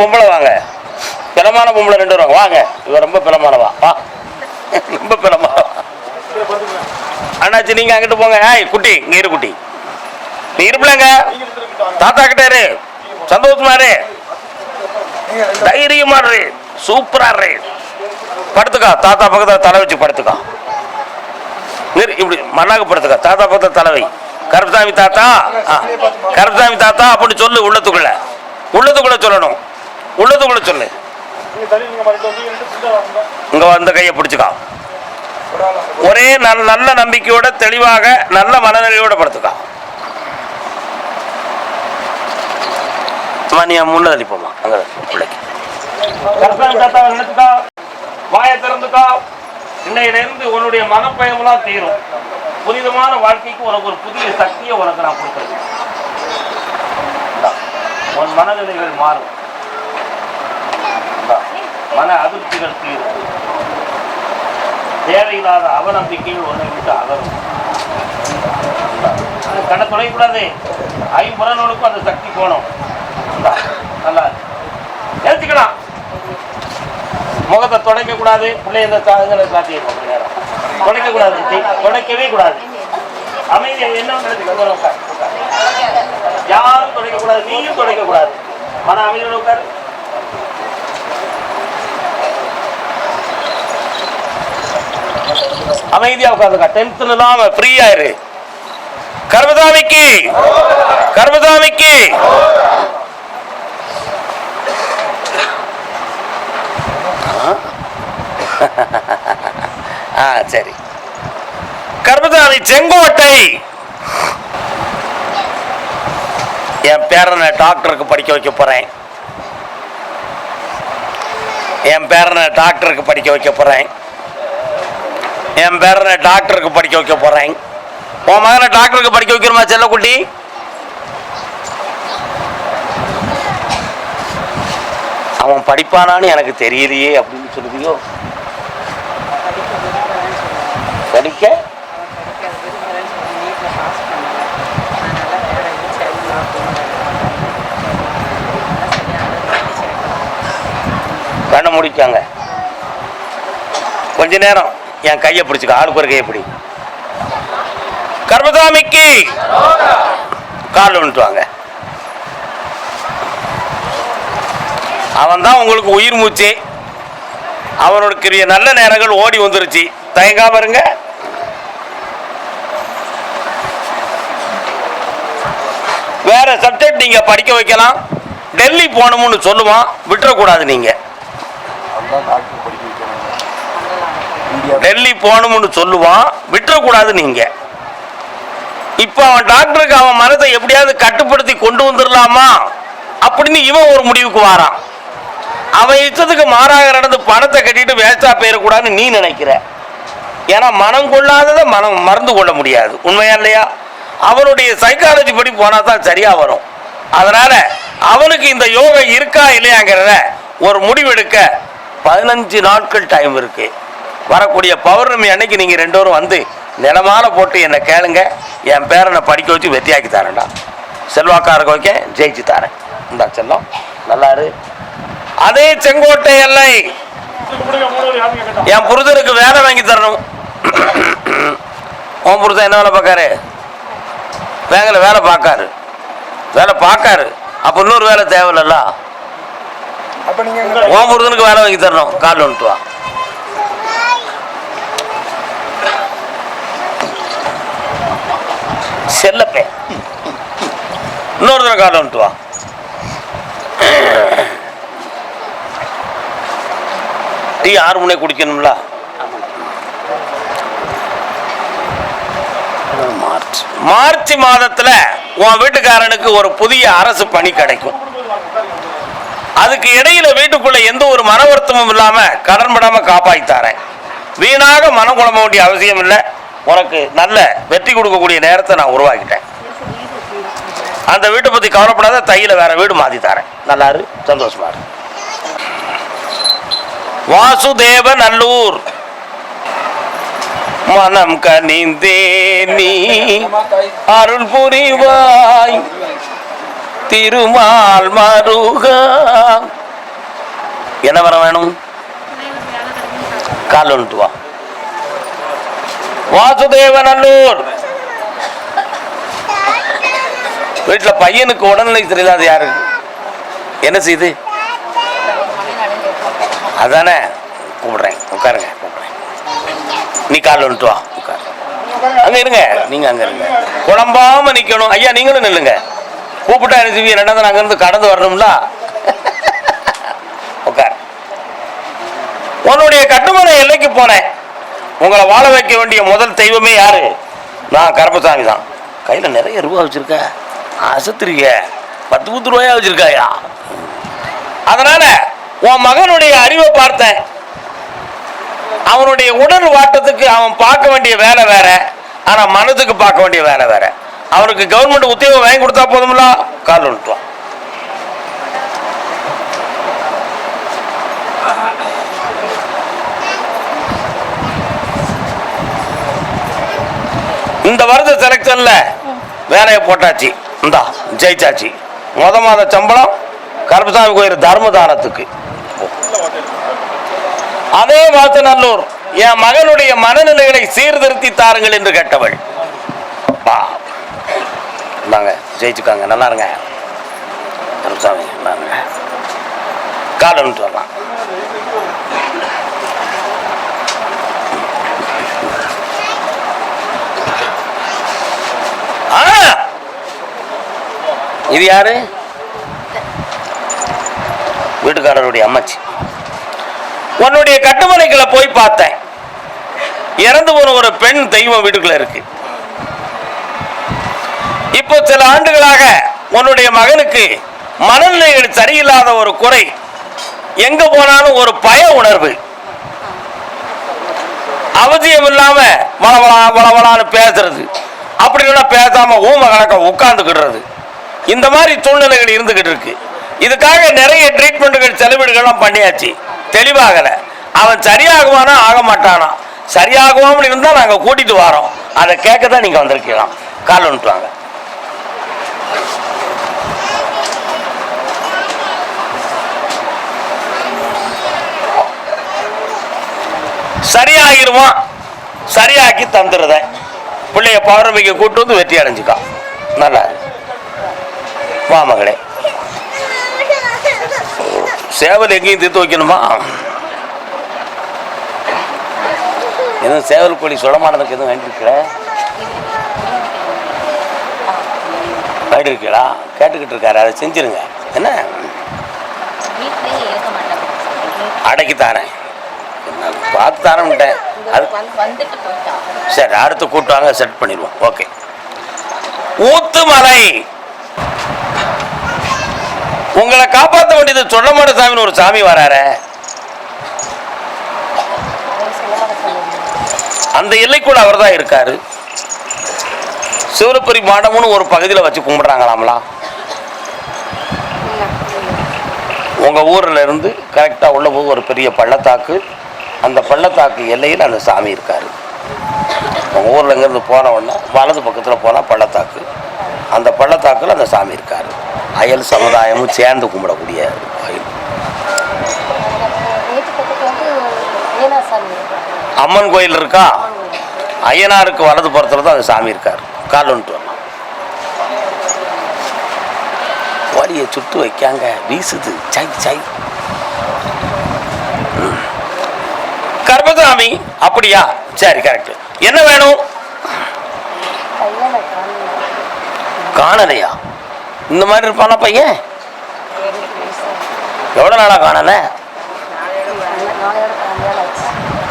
பொம்பளை வாங்க. பிளமான பொம்பளை ரெண்டு வருவாங்க வாங்க. இவன் ரொம்ப பிளமானவா வா. ரொம்ப பிளமானவா அண்ணாச்சி நீங்கள் அங்கிட்டு போங்க. ஏய் குட்டி இங்கே இரு குட்டி. நீ இருப்பிலங்க. தாத்தா கிட்ட இரு. சந்தோஷமா இரு. தைரியமா இரு. சூப்பரா இரு. படுத்துக்கா. தாத்தா பக்கத்தில் தலை வச்சு படுத்துக்கா. நிறு, இப்படி மண்ணாக படுத்துக்கா. தாத்தா பக்கத்தில் தலைவை கருப்பசாமி தாத்தா. ஆ, கருப்பசாமி தாத்தா அப்படின்னு சொல்லு உள்ளத்துக்குள்ள. உள்ளத்துக்குள்ள சொல்லணும். உள்ளத்துக்குள்ள சொல்லு. இங்க வந்த கையை பிடிச்சுக்கா. ஒரே நல்ல நம்பிக்கையோட தெளிவாக நல்ல மனநிலையோட படுத்துக்கா. நீ முன்ன தள்ளிப்போமா அங்க பிள்ளைக்கு. வாயை திறந்துக்கா. இன்னையிலிருந்து உன்னுடைய மனப்பயமெல்லாம் தீரும். புனிதமான வாழ்க்கைக்கு உனக்கு ஒரு புதிய சக்தியை உனக்கு நான் கொடுக்குறேன். உன் மனநிலைகள் மாறும். மன அதிருப்திகள் தீரும் தேவையில்லாத அவநம்பிக்கையில் ஒன்றை விட்டு அகரும் இந்தா, தொலைக்கூடாது. ஐம்புறநூலுக்கும் அந்த சக்தி போகணும் நல்லா இருக்கு. முகத்தை தொடக்க கூடாது. பிள்ளை இந்த சாதங்களை சாத்தியம் நேரம். தொடக்க கூடாது. தொடக்கவே கூடாது. அமைதி என்ன யாரும் துடைக்க கூடாது. நீயும் துடைக்க கூடாது. மன அமைதியோட உட்காரு. அமைதியா உட்காந்துக்கா டென்ஷன் இல்லாம ஃப்ரீயா இரு கர்மசாமிக்கு கர்மசாமிக்கு. ஆ சரி. கர்மசாமி செங்கோட்டை. என் பேரனை டாக்டருக்கு படிக்க வைக்க போறேன். என் பேரனை டாக்டருக்கு படிக்க வைக்க போறேன். என் பேரனை டாக்டருக்கு படிக்க வைக்க போறேன். உன் மகனை டாக்டருக்கு படிக்க வைக்கிறோமா செல்லக்குட்டி? அவன் படிப்பானான்னு எனக்கு தெரியலையே அப்படின்னு சொல்லுதியோ? படிக்க? கண்ணை முடிக்காங்க கொஞ்ச நேரம். என் கையை பிடிச்சிக்க ஆளுக்கு ஒரு கையை பிடி. கர்மசாமிக்கு கால் வந்துட்டு வாங்க அவன் தான் உங்களுக்கு உயிர் மூச்சு. அவனுடைய நல்ல நேரங்கள் ஓடி வந்துருச்சு. தயங்காம இருங்க வேற சப்ஜெக்ட் நீங்க படிக்க வைக்கலாம். டெல்லி போகணும்னு சொல்லுவான் விட்டுறக்கூடாது நீங்க அதுதான் டாக்டர் படிக்க வைக்கணும் இந்தியா டெல்லி போகணும்னு சொல்லுவான் விட்டுறக்கூடாது நீங்க. இப்போ அவன் டாக்டருக்கு அவன் மனதை எப்படியாவது கட்டுப்படுத்தி கொண்டு வந்துடலாமா? அப்படின்னு இவன் ஒரு முடிவுக்கு வாரான். அவன் இஷ்டத்துக்கு மாறாக நடந்து பணத்தை கட்டிட்டு வேஸ்டா போயிடக்கூடாதுன்னு நீ நினைக்கிற. ஏன்னா மனம் கொள்ளாததை மனம் மறந்து கொள்ள முடியாது. உண்மையா இல்லையா? அவனுடைய சைக்காலஜி படி போனால் தான் சரியா வரும். அதனால அவனுக்கு இந்த யோகம் இருக்கா இல்லையாங்கிறத ஒரு முடிவெடுக்க பதினஞ்சு நாட்கள் டைம் இருக்குது வரக்கூடிய பௌர்ணமி அன்னைக்கு நீங்க ரெண்டு பேரும் வந்து நிலமால போட்டு என்னை கேளுங்க. என் பேரனை படிக்க வச்சு வெற்றியாக்கி தரேன்டா. செல்வாக்கா இருக்க வைக்க ஜெயிச்சு தரேன். இந்தா செல்லம் நல்லா இரு. அதே செங்கோட்டை எல்லை. என் புருஷனுக்கு வேலை வாங்கி தரணும். உன் புருஷன் என்ன வேலை பார்க்காரு? வேங்கல வேலை பார்க்காரு. வேலை பார்க்காரு. அப்போ இன்னொரு வேலை தேவையில்ல அப்ப நீங்க உன் புருஷனுக்கு வேலை வாங்கி தரணும். கால் வந்துட்டு வா. செல்லப்பே. இன்னொரு தடவை கால் வந்துட்டு வா. டீ ஆறு மணி குடிக்கணும்ல? மார்ச். மார்ச் மாதத்துல உன் வீட்டுக்காரனுக்கு ஒரு புதிய அரசு பணி கிடைக்கும். அதுக்கு இடையில வீட்டுக்குள்ள எந்த ஒரு மன வருத்தமும் இல்லாம கடன் படாம காப்பாத்தி தரேன். வீணாக மனம் குழம்ப வேண்டிய அவசியம் இல்லை. உனக்கு நல்ல வெற்றி கொடுக்கக்கூடிய நேரத்தை நான் உருவாக்கிட்டேன். அந்த வீட்டை பற்றி கவலைப்படாத தையில் வேற வீடு மாற்றி தரேன். நல்லாரு சந்தோஷமா இரு. வாசுதேவ நல்லூர். மனம் கனிந்தே நீ. அருள் புரிவாய். திருமால் மருகா. என்ன வர வேணும்? கால் வந்துட்டு வா வாசுதேவநல்லூர் வீட்டுல பையனுக்கு உடல்நிலை சரியில்லாத யாரு? என்ன செய்யுது அதானே கூப்பிடுறேன். உட்காருங்க கூப்பிடுறேன். நீ கால் வந்துட்டு வா உட்காரு. அங்க இருங்க நீங்க அங்க இருங்க. குழம்பாம நிக்கணும். ஐயா நீங்களும் நில்லுங்க. கூப்பிட்டா என்ன செய்வீங்க? ரெண்டாவது அங்க இருந்து கடந்து வரணும்ல? உட்கார். உன்னுடைய கட்டுமான எல்லைக்கு போனேன். உங்களை வாழ வைக்க வேண்டிய முதல் தெய்வமே யாரு? நான் கருப்பசாமி தான். கையில் நிறைய ரூபா வச்சிருக்க. அசத்துறீங்க பத்து பத்து ரூபாயா வச்சிருக்காயா? அதனால உன் மகனுடைய அறிவை பார்த்தேன். அவனுடைய உடல் வாட்டத்துக்கு அவன் பார்க்க வேண்டிய வேலை வேற. ஆனா மனதுக்கு பார்க்க வேண்டிய வேலை வேற. அவனுக்கு கவர்மெண்ட் உத்தியோகம் வாங்கி கொடுத்தா போதும்ல? கால் விட்டுவான் இந்த வருஷ செலக்ஷன்ல வேலையை போட்டாச்சு. இந்தா ஜெயிச்சாச்சு. முத மாத சம்பளம் கருப்பசாமி கோயில் தர்மதானத்துக்கு. அதே வாசநல்லூர் என் மகனுடைய மனநிலைகளை சீர்திருத்தி தாருங்கள் என்று கேட்டவள். பா. இந்தாங்க ஜெயிச்சுக்காங்க. நல்லா இருங்க. கருப்பசாமி இந்தாங்க கால் இது யாரு? வீட்டுக்காரருடைய அம்மாச்சி. உன்னுடைய கட்டுமனைகளை போய் பார்த்தேன். இறந்து போன ஒரு பெண் தெய்வம் வீட்டுக்குள்ள இருக்கு. இப்போ சில ஆண்டுகளாக உன்னுடைய மகனுக்கு மனநிலைகள் சரியில்லாத ஒரு குறை எங்க போனாலும் ஒரு பய உணர்வு. அவசியம் இல்லாம வளவளா வளவளான்னு பேசுறது. அப்படி இல்லைன்னா பேசாம ஊம கணக்க உட்கார்ந்துக்கிடுறது. இந்த மாதிரி சூழ்நிலைகள் இருந்துகிட்டு இருக்கு. இதுக்காக நிறைய ட்ரீட்மெண்ட்டுகள் செலவீடுகள்லாம் பண்ணியாச்சு. தெளிவாகலை. அவன் சரியாகுவானா? ஆக மாட்டானா சரியாகுவாமல் இருந்தால் நாங்கள் கூட்டிட்டு வரோம். அதை கேட்க தான் நீங்கள் வந்திருக்கலாம். கால் வந்துட்டு வாங்க. சரியாகிருவான். சரியாக்கி தந்துடுறேன். பிள்ளைய பௌர்ணமிக்கு கூட்டு வந்து வெற்றி அடைஞ்சுக்கா. நல்லா. வா மகளே. சேவல் எங்கேயும் தீர்த்து வைக்கணுமா? எதுவும் சேவல் கோழி சுடமானதுக்கு எதுவும் வேண்டியிருக்கிற வேண்டியிருக்கீங்களா கேட்டுக்கிட்டு இருக்காரு. அதை செஞ்சிருங்க. என்ன? அடக்கி தாரேன். நான் பார்த்து தரேன்ட்டேன் அது சரி அடுத்து கூட்டுவாங்க செட் பண்ணிடுவோம். ஓகே ஊத்துமலை. உங்களை காப்பாற்ற வேண்டியது சொல்லமாட சாமின்னு ஒரு சாமி வராரே. அந்த எல்லைக்குள்ள அவர் தான் இருக்காரு. சிவரப்பரி மாடம்னு ஒரு பகுதியில் வச்சு கும்பிடுறாங்களாம்லாம் உங்கள் ஊரில் இருந்து கரெக்டாக உள்ள போய் ஒரு பெரிய பள்ளத்தாக்கு அந்த பள்ளத்தாக்கு எல்லையில் அந்த சாமி இருக்காரு. ஊரில் இங்கேருந்து போன உடனே வலது பக்கத்தில் போனால் பள்ளத்தாக்கு. அந்த பள்ளத்தாக்கில் அந்த சாமி இருக்கார். அயல் சமுதாயமும் சேர்ந்து கும்பிடக்கூடிய கோயில். அம்மன் கோயில் இருக்கா? ஐயனாருக்கு வலது புறத்தில் தான் அந்த சாமி இருக்கார். கால் வந்துட்டு வரலாம் கோழியை சுட்டு வைக்காங்க. வீசுது. சை சை ம். கர்ப்பசாமி அப்படியா? சரி கரெக்ட் என்ன வேணும்? காணலையா? இந்த மாதிரி இருப்பானா பையன்? எவ்வளோ நாளாக காணல?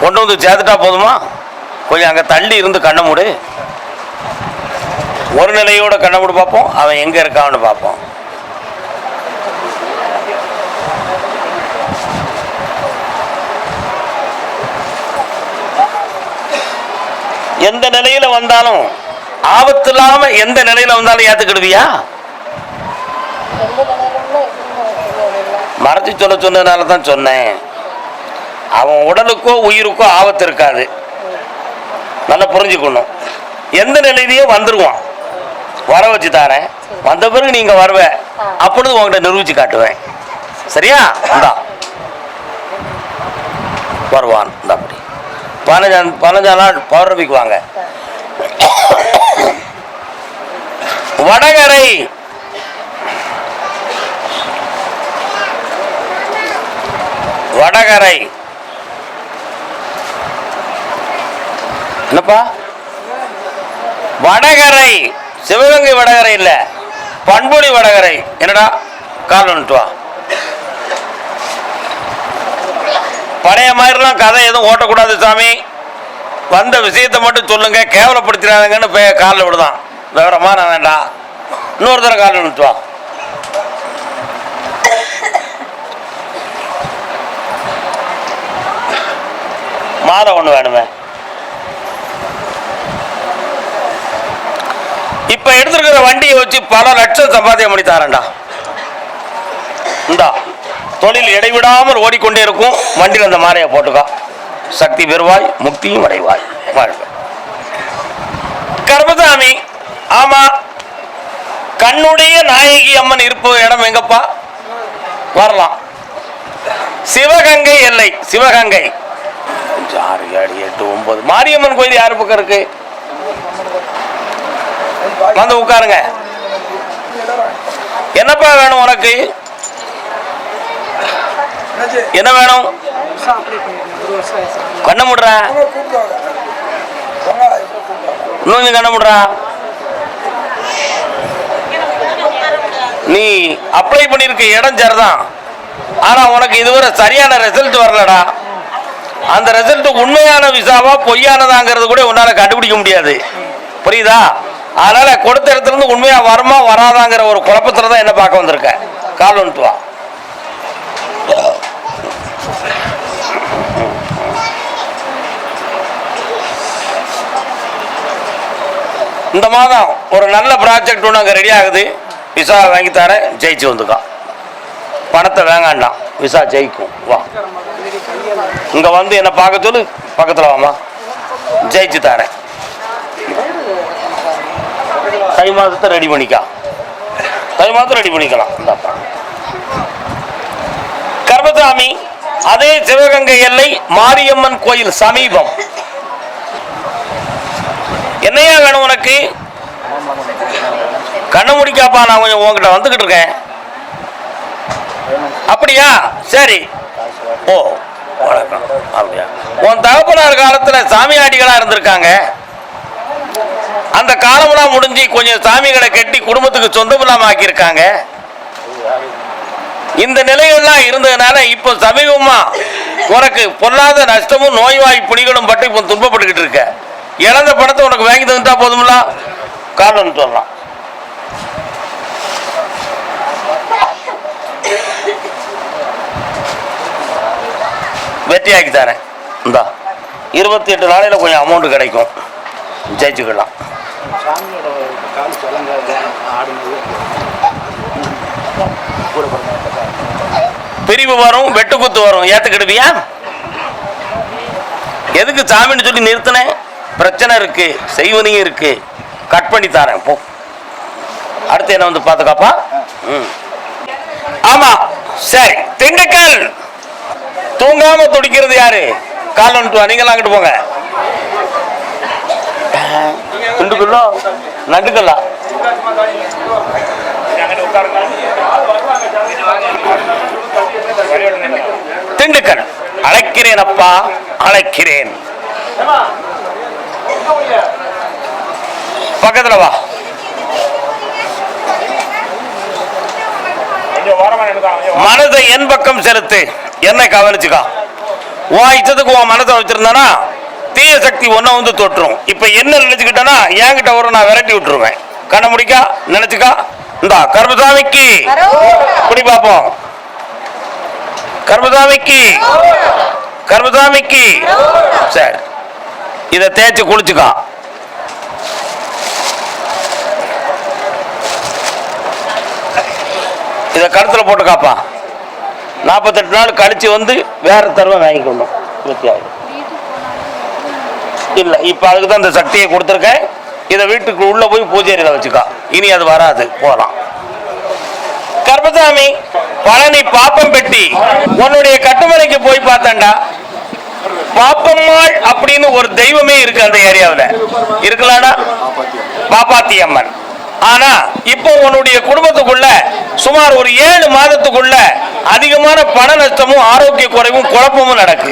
கொண்டு வந்து சேர்த்துட்டா போதுமா? கொஞ்சம் அங்கே தள்ளி இருந்து கண்ணை மூடு. ஒரு நிலையோட கண்ணை மூடு பார்ப்போம். அவன் எங்கே இருக்கான்னு பார்ப்போம். எந்த நிலையில வந்தாலும் ஆபத்து இல்லாம எந்த நிலையில வந்தாலும் ஏத்துக்கிடுவியா? மறைச்சு சொல்ல சொன்னதுனால தான் சொன்னேன். அவன் உடலுக்கோ உயிருக்கோ ஆபத்து இருக்காது. நல்லா புரிஞ்சுக்கணும். எந்த நிலையிலேயே வந்துடுவான் வர வச்சு தாரேன். வந்த பிறகு நீங்க வருவ. அப்பொழுது உங்கள்கிட்ட நிரூபிச்சு காட்டுவேன். சரியா? இந்தா. வருவான். இந்த அப்படி. பதினஞ்சாம் பதினஞ்சாம் நாள் பௌர்ணமிக்கு வாங்க. வடகரை வடகரை என்னப்பா? வடகரை. சிவகங்கை வடகரை இல்ல. பண்புடி வடகரை. என்னடா? கால் வந்துட்டு வா பழைய மாதிரிலாம் கதை எதுவும் ஓட்டக்கூடாது சாமி. வந்த விஷயத்தை மட்டும் சொல்லுங்க கேவலப்படுத்திடாதங்கன்னு போய் காலில் விடுதான். விவரமா நான் வேண்டாம் இன்னொரு தடவை காலில் விட்டு மாதம் மாலை ஒன்று வேணுமே. இப்போ எடுத்துருக்கிற வண்டியை வச்சு பல லட்சம் சம்பாத்தியம் பண்ணி தரேன்டா. இந்தா. தொழில் இடைவிடாமல் ஓடிக்கொண்டே இருக்கும். வண்டியில் அந்த மாலையை போட்டுக்கோ. சக்தி பெறுவாய் முக்தியும் அடைவாய். கர்மசாமி ஆமா. கண்ணுடைய நாயகி அம்மன் இருப்பு இடம் எங்கப்பா? வரலாம். சிவகங்கை எல்லை சிவகங்கை. ஆறு ஏழு எட்டு ஒன்பது. மாரியம்மன் கோயில் யாரு பக்கம் இருக்கு? வந்து உட்காருங்க. என்னப்பா வேணும் உனக்கு? என்ன வேணும்? கண்ண முடுற. இன்னும் கண்ண முடுறா. நீ அப்ளை பண்ணிருக்க இடம் சரிதான். ஆனா உனக்கு இதுவரை சரியான ரிசல்ட் வரலடா. அந்த ரிசல்ட் உண்மையான விசாவா பொய்யானதாங்கிறது கூட உன்னால கண்டுபிடிக்க முடியாது. புரியுதா? அதனால கொடுத்த இடத்துல இருந்து உண்மையா வருமா வராதாங்கிற ஒரு குழப்பத்துல தான் என்ன பார்க்க வந்திருக்க? கால் வந்துட்டு வா. இந்த மாதம் ஒரு நல்ல ப்ராஜெக்ட் ஒன்று அங்கே ரெடி ஆகுது. விசா வாங்கி தரேன். ஜெயிச்சு வந்துக்கா. பணத்தை வேங்காண்டாம் விசா ஜெயிக்கும். வா. இங்கே வந்து என்னை பார்க்க சொல்லு. பக்கத்தில் வாமா ஜெயிச்சு தரேன். தை மாதத்தை ரெடி பண்ணிக்கா. தை மாதம் ரெடி பண்ணிக்கலாம். இந்தாப்பா கர்மசாமி அதே சிவகங்கை எல்லை மாரியம்மன் கோயில் சமீபம். என்னையா வேணும் உனக்கு? கண்ணை முடிக்காப்பா நான் கொஞ்சம் உங்ககிட்ட வந்துகிட்டு இருக்கேன். அப்படியா? சரி. ஓ வணக்கம். அப்படியா? உன் தகப்பனார் காலத்தில் சாமியாடிகளாக இருந்திருக்காங்க. அந்த காலமெல்லாம் முடிஞ்சு கொஞ்சம் சாமிகளை கட்டி குடும்பத்துக்கு சொந்தமில்லாம ஆக்கியிருக்காங்க. இந்த நிலைகள்லாம் இருந்ததுனால இப்போ சமீபமா உனக்கு பொல்லாத நஷ்டமும் நோய்வாய் புலிகளும் பட்டு இப்போ துன்பப்பட்டுக்கிட்டு இருக்க. இழந்த பணத்தை உனக்கு வாங்கி தந்துட்டா போதும்ல? காரணம் சொல்லலாம். வெற்றியாக்கி தரேன். இந்தா இருபத்தி எட்டு நாளையில் கொஞ்சம் அமௌண்ட் கிடைக்கும். ஜெயிச்சுக்கலாம். பிரிவு வரும் வெட்டுக்குத்து வரும். ஏத்துக்கிடுவியா? எதுக்கு சாமின்னு சொல்லி நிறுத்தினேன்? பிரச்சனை இருக்கு செய்வனையும் இருக்கு. கட் பண்ணி தரேன் போ. அடுத்து என்ன வந்து பாத்துக்காப்பா ம். ஆமா சரி திண்டுக்கல். தூங்காம துடிக்கிறது யாரு? கால் வந்துட்டு வா நீங்களாம் அங்கிட்டு போங்க. திண்டுக்கல்லோ? நண்டுக்கல்லா? திண்டுக்கல். அழைக்கிறேன் அப்பா அழைக்கிறேன். பக்கத்துல வா. மனதை என் பக்கம் செலுத்து. என்னை கவனிச்சுக்கா. உன் இஷ்டத்துக்கு உன் மனதை வச்சிருந்தானா தீய சக்தி ஒன்ன வந்து தொட்டுரும் இப்ப என்ன நினைச்சுக்கிட்டனா என்கிட்ட வரும் நான் விரட்டி விட்டுருவேன். கண்ண முடிக்கா நினைச்சுக்கா. இந்தா கர்மசாமிக்கு குடி பார்ப்போம் கர்மசாமிக்கு கர்மசாமிக்கு சரி. இதை தேய்ச்சி குளிச்சுக்கா. இதை போட்டு காப்பா. நாற்பத்தெட்டு நாள் கழிச்சு வந்து வேற தருவை வாங்கிக்கணும். இருபத்தி இல்லை இப்போ அதுக்கு தான் இந்த சக்தியை கொடுத்துருக்கேன். இதை வீட்டுக்கு உள்ள போய் பூஜையில் வச்சுக்கா. இனி அது வராது. போகலாம் கர்மசாமி பழனி பாப்பம் பெட்டி உன்னுடைய கட்டுமனைக்கு போய் பார்த்தேன்டா. பாப்பம்மாள் அப்படின்னு ஒரு தெய்வமே இருக்கு அந்த ஏரியாவில். இருக்கலாடா பாப்பாத்தி அம்மன் ஆனா இப்போ உன்னுடைய குடும்பத்துக்குள்ள சுமார் ஒரு ஏழு மாதத்துக்குள்ள அதிகமான பண நஷ்டமும் ஆரோக்கிய குறைவும் குழப்பமும் நடக்கு.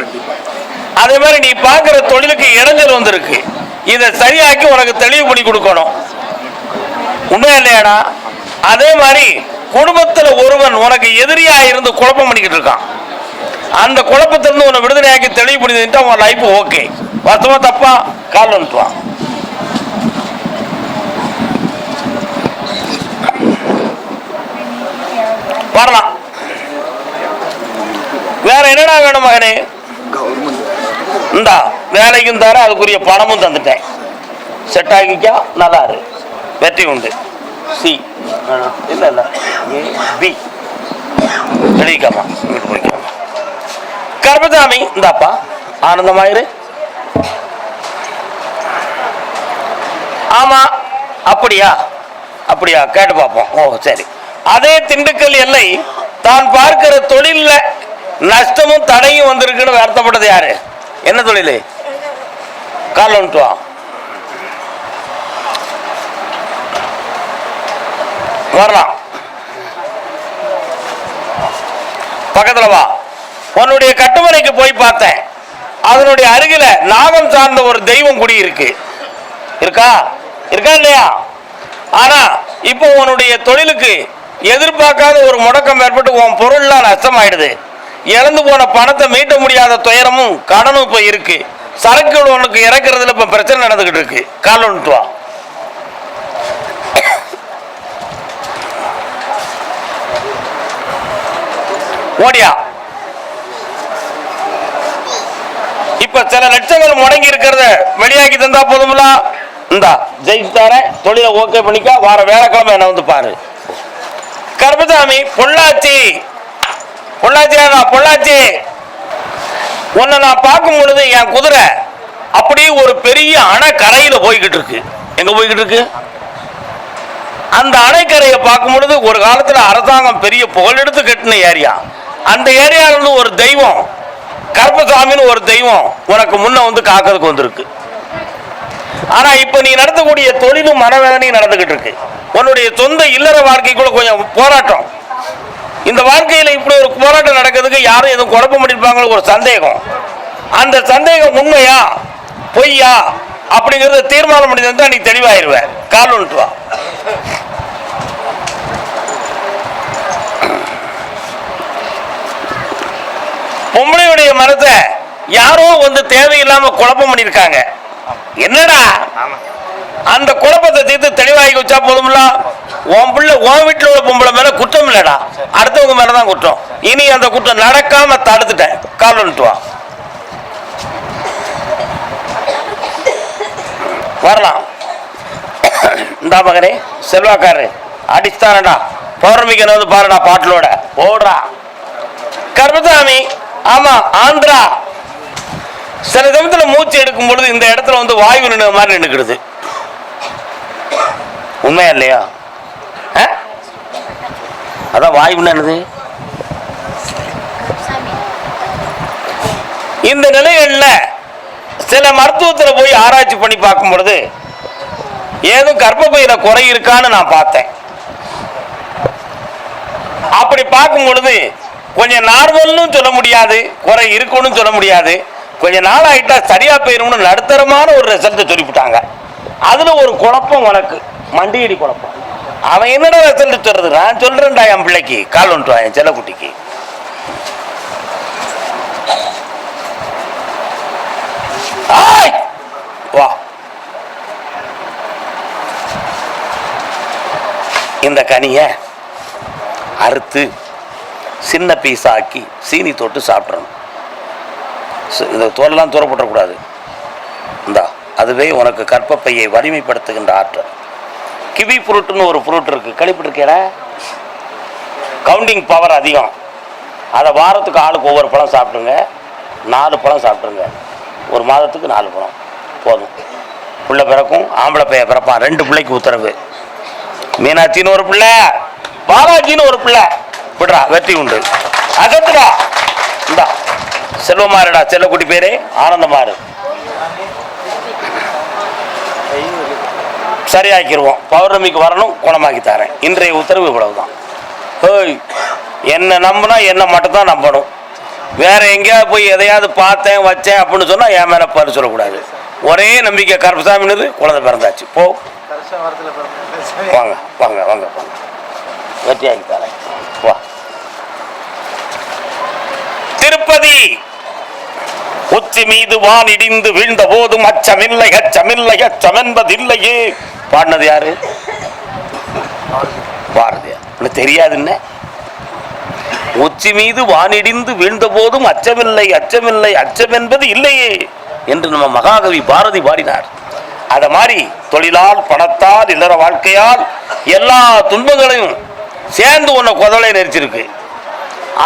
அதே மாதிரி நீ பார்க்குற தொழிலுக்கு இடைஞ்சல் வந்திருக்கு. இதை சரியாக்கி உனக்கு தெளிவு பண்ணி கொடுக்கணும். உண்மையா இல்லையாடா? அதே மாதிரி குடும்பத்துல ஒருவன் உனக்கு எதிரியா இருந்து குழப்பம் பண்ணிக்கிட்டு இருக்கான். அந்த குழப்பத்திலிருந்து உன்னை விடுதலையாக்கி தெளிவு புரிஞ்சுட்டு உன் லைஃப் ஓகே வருத்தமா தப்பா? கால் வந்துட்டுவான் வரலாம். வேற என்னடா வேணும் மகனே? இந்தா வேலைக்கும் தர அதுக்குரிய பணமும் தந்துட்டேன். செட் ஆகிக்கா நல்லா இரு. வெற்றி உண்டு. சி இல்லை இல்லை. ஏ பி எழுதிக்காமா வீட்டு பிடிக்காமா கர்மசாமி இந்தாப்பா ஆனந்தமாயிரு. ஆமா அப்படியா? அப்படியா கேட்டு பார்ப்போம். ஓ சரி. அதே திண்டுக்கல் எல்லை தான் பார்க்கிற தொழில்ல நஷ்டமும் தடையும் வந்திருக்குன்னு வருத்தப்பட்டது யாரு? என்ன தொழில்? கால் வந்துட்டு வா. வரலாம். பக்கத்துல வா. உன்னுடைய கட்டுமனைக்கு போய் பார்த்தேன். அதனுடைய அருகில நாகம் சார்ந்த ஒரு தெய்வம் குடி இருக்கு. இருக்கா? இருக்கா இல்லையா? ஆனா இப்போ உன்னுடைய தொழிலுக்கு எதிர்பார்க்காத ஒரு முடக்கம் ஏற்பட்டு உன் பொருள்லாம் நஷ்டமாயிடுது. இழந்து போன பணத்தை மீட்ட முடியாத துயரமும் கடனும் இப்போ இருக்கு. சரக்குகள் உனக்கு இறக்குறதுல இப்போ பிரச்சனை நடந்துகிட்டு இருக்கு. கால் ஒன்று வா. ஓடியா? இப்ப சில லட்சங்கள் முடங்கி இருக்கிறத வெளியாக்கி தந்தா போதும்ல? இந்தா ஜெயிச்சு தரேன். தொழிலை ஓகே பண்ணிக்க. வார வேலைக்கிழமை என்ன வந்து பாரு. கருப்பசாமி பொள்ளாச்சி. பொள்ளாச்சி பொள்ளாச்சி. உன்னை நான் பார்க்கும் பொழுது என் குதிரை அப்படியே ஒரு பெரிய அணை கரையில போய்கிட்டு இருக்கு. எங்க போய்கிட்டு இருக்கு? அந்த அணைக்கரையை பார்க்கும் பொழுது ஒரு காலத்துல அரசாங்கம் பெரிய புகழெடுத்து கட்டின ஏரியா. அந்த ஏரியால இருந்து ஒரு தெய்வம் கருப்பசாமின்னு ஒரு தெய்வம் உனக்கு முன்ன வந்து காக்கிறதுக்கு வந்திருக்கு. ஆனா இப்ப நீ நடத்தக்கூடிய தொழிலும் மனவேதனையும் நடந்துகிட்டு இருக்கு. உன்னுடைய சொந்த இல்லற வாழ்க்கைக்குள்ள கொஞ்சம் போராட்டம். இந்த வாழ்க்கையில இப்படி ஒரு போராட்டம் நடக்கிறதுக்கு யாரும் எதுவும் குழப்பம் பண்ணிருப்பாங்களோ ஒரு சந்தேகம். அந்த சந்தேகம் உண்மையா? பொய்யா? அப்படிங்கறத தீர்மானம் பண்ணி தான் நீ தெளிவாயிருவேன் கால் ஒன்று யாரோ வந்து தேவையில்லாம குழப்பம் பண்ணிருக்காங்க என்னடா? அந்த குழப்பத்தை தீர்த்து தெளிவாகி வச்சா போதும்ல? உன் பிள்ளை உன் வீட்டில் உள்ள பொம்பளை மேல குற்றம் இல்லடா. அடுத்தவங்க மேல தான் குற்றம். இனி அந்த குற்றம் நடக்காம தடுத்துட்டேன். கால் வந்துட்டு வா. வரலாம். இந்தா மகனே செல்வாக்காரு அடிஸ்தானடா பௌர்ணமிக்கு வந்து பாருடா பாட்டிலோட. ஓடுறா கர்மசாமி ஆமா ஆந்திரா. சில சமயத்தில் மூச்சு எடுக்கும் பொழுது இந்த இடத்துல வந்து வாயு நின்று மாதிரி நின்றுக்கிடுது உண்மையா இல்லையா? ஆ? அதான் வாயு என்னது? இந்த நிலைகளில் சில மருத்துவத்தில் போய் ஆராய்ச்சி பண்ணி பார்க்கும் பொழுது ஏதும் கர்ப்பப்பையில் குறை இருக்கான்னு நான் பார்த்தேன். அப்படி பார்க்கும் பொழுது கொஞ்சம் நார்மல்னு சொல்ல முடியாது குறை இருக்குன்னு சொல்ல முடியாது. கொஞ்ச நாள் ஆகிட்டா சரியா போயிடும்னு நடுத்தரமான ஒரு ரிசல்ட் சொல்லிவிட்டாங்க. அதுல ஒரு குழப்பம் உனக்கு. மண்டியடி குழப்பம். அவன் என்னடா ரிசல்ட் சொல்றது நான் சொல்றேன்டா என் பிள்ளைக்கு. கால் வந்துட்டு என் செல்லக்குட்டிக்கு ஆய்! வா. இந்த கனியை அறுத்து சின்ன பீஸ் ஆக்கி சீனி தொட்டு சாப்பிட்றணும் இந்த தோலெல்லாம் தூரப்படக்கூடாது இந்தா அதுவே உனக்கு கற்பப்பையை வலிமைப்படுத்துகின்ற ஆற்றல். கிவி ஃப்ரூட்டுன்னு ஒரு ஃப்ரூட் இருக்குது கழிப்பிட்டுருக்கேட கவுண்டிங் பவர் அதிகம். அதை வாரத்துக்கு ஆளுக்கு ஒவ்வொரு பழம் சாப்பிடுங்க. நாலு பழம் சாப்பிட்ருங்க ஒரு மாதத்துக்கு நாலு பழம். போதும். பிள்ளை பிறக்கும் ஆம்பளை பைய பிறப்பான். ரெண்டு பிள்ளைக்கு உத்தரவு. மீனாட்சின்னு ஒரு பிள்ளை பாலாஜின்னு ஒரு பிள்ளை. விடுறா வெற்றி உண்டு. அகத்துடா. இந்தா. செல்வமாறுடா செல்லக்குட்டி பேரே. ஆனந்தமாறு. சரியாக்கிடுவோம் பௌர்ணமிக்கு வரணும் குணமாக்கி தரேன். இன்றைய உத்தரவு இவ்வளவுதான். ஹோய் என்னை நம்பினா என்னை மட்டும் தான் நம்பணும். வேற எங்கேயாவது போய் எதையாவது பார்த்தேன் வச்சேன் அப்படின்னு சொன்னால் என் மேல பரு சொல்லக்கூடாது. ஒரே நம்பிக்கை கருப்பசாமினது குழந்தை பிறந்தாச்சு. போ. வாங்க வாங்க வாங்க வாங்க. வெற்றியாக்கி தரேன். வா. திருப்பதி. உச்சி மீது வான் இடிந்து வீழ்ந்த போதும் அச்சமில்லை அச்சமில்லை அச்சமென்பதில்லையே. பாடினது யாரு? பாரதியார். உனக்கு தெரியாதுன்னு உச்சி மீது வானிடிந்து வீழ்ந்த போதும் அச்சமில்லை அச்சமில்லை அச்சம் என்பது இல்லையே என்று நம்ம மகாகவி பாரதி பாடினார். அத மாதிரி தொழிலால் பணத்தால் இல்லற வாழ்க்கையால் எல்லா துன்பங்களையும் சேர்ந்து உன்னை குதலை நெரிச்சிருக்கு.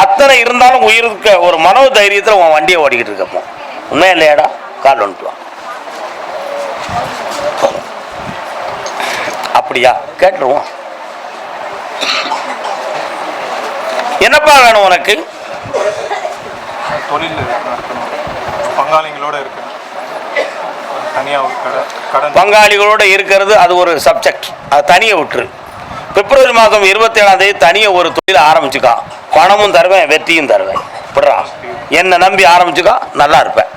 அத்தனை இருந்தாலும் உயிருக்கு ஒரு மனோ தைரியத்தில் உன் வண்டியை ஓடிக்கிட்டு இருக்கப்போ. உண்மையா இல்லையாடா கால் வா அப்படியா கேட்டுருவோம் என்னப்பா வேணும் உனக்கு தொழில் கடை கடன் பங்காளிகளோட இருக்கிறது அது ஒரு சப்ஜெக்ட் அது தனியை விட்டுரு. பிப்ரவரி மாதம் இருபத்தேழாம் தேதி தனியை ஒரு தொழில் ஆரம்பிச்சுக்கா. பணமும் தருவேன் வெற்றியும் தருவேன். விடுறா என்னை நம்பி ஆரம்பிச்சுக்கா நல்லா இருப்பேன்.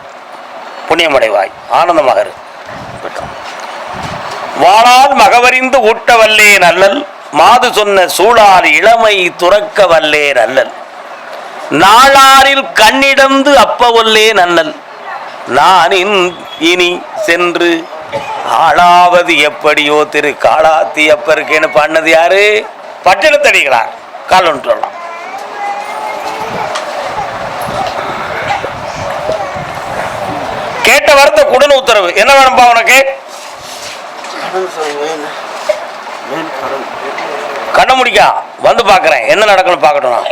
புண்ணியமடைவாய். ஆனந்தமாக இரு. வாழால் மகவறிந்து ஊட்ட வல்லேன் அல்லல் மாது சொன்ன சூழால் இளமை துறக்க வல்லேன் அல்லல் நாளாரில் கண்ணிடந்து அப்பவல்லே அல்லல் நானின் இனி சென்று ஆளாவது எப்படியோ திரு காளாத்தி அப்பருக்கேன்னு பண்ணது யாரு? பட்டினத்தடிகளார். கால் ஒன்று சொல்லலாம் கேட்ட வார்த்தை குடன் உத்தரவு என்ன வேணும்பா உனக்கு? கண்ண முடிக்கா. வந்து பார்க்குறேன் என்ன நடக்கணும் பார்க்கட்டும் நான்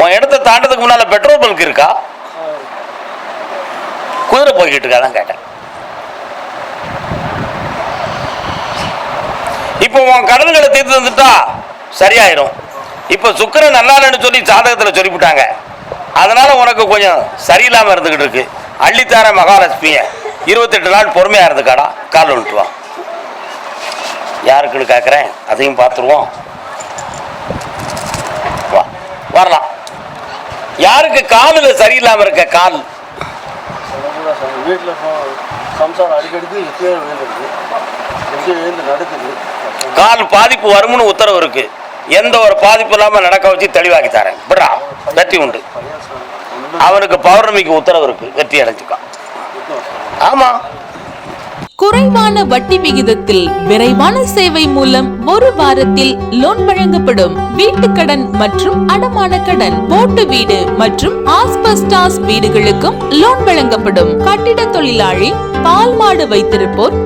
உன் இடத்த தாண்டதுக்கு முன்னால் பெட்ரோல் பல்க் இருக்கா? குதிரை போய்கிட்டு இருக்கா தான் கேட்டேன். இப்போ உன் கடன்களை தீர்த்து வந்துட்டா சரியாயிரும். இப்போ சுக்கிரன் நல்லா இல்லைன்னு சொல்லி ஜாதகத்தில் சொல்லிவிட்டாங்க. அதனால உனக்கு கொஞ்சம் சரியில்லாமல் இருந்துகிட்டு இருக்கு. அள்ளித்தார மகாலட்சுமிய இருபத்தெட்டு நாள் பொறுமையாக இருந்துக்காடா கால் விட்டு வா யாருக்குன்னு கேட்குறேன் அதையும் பார்த்துருவோம். வா வரலாம். யாருக்கு காலில் சரியில்லாமல் இருக்க கால்? கால் பாதிப்பு வரும்னு உத்தரவு இருக்கு. எந்த ஒரு பாதிப்பு இல்லாம நடக்க வச்சு தெளிவாக்கி தரேன். விடுறா. வெற்றி உண்டு. அவனுக்கு பௌர்ணமிக்கு உத்தரவு இருக்கு. வெற்றி அடைஞ்சுக்கான். ஆமா. குறைவான வட்டி விகிதத்தில் விரைவான சேவை மூலம் ஒரு வாரத்தில் லோன் வழங்கப்படும். வீட்டு கடன் மற்றும் அடமான கடன் போட்டு வீடு மற்றும் ஆஸ்பஸ்டாஸ் வீடுகளுக்கும் லோன் வழங்கப்படும். கட்டிட தொழிலாளி பால் மாடு வைத்திருப்போர்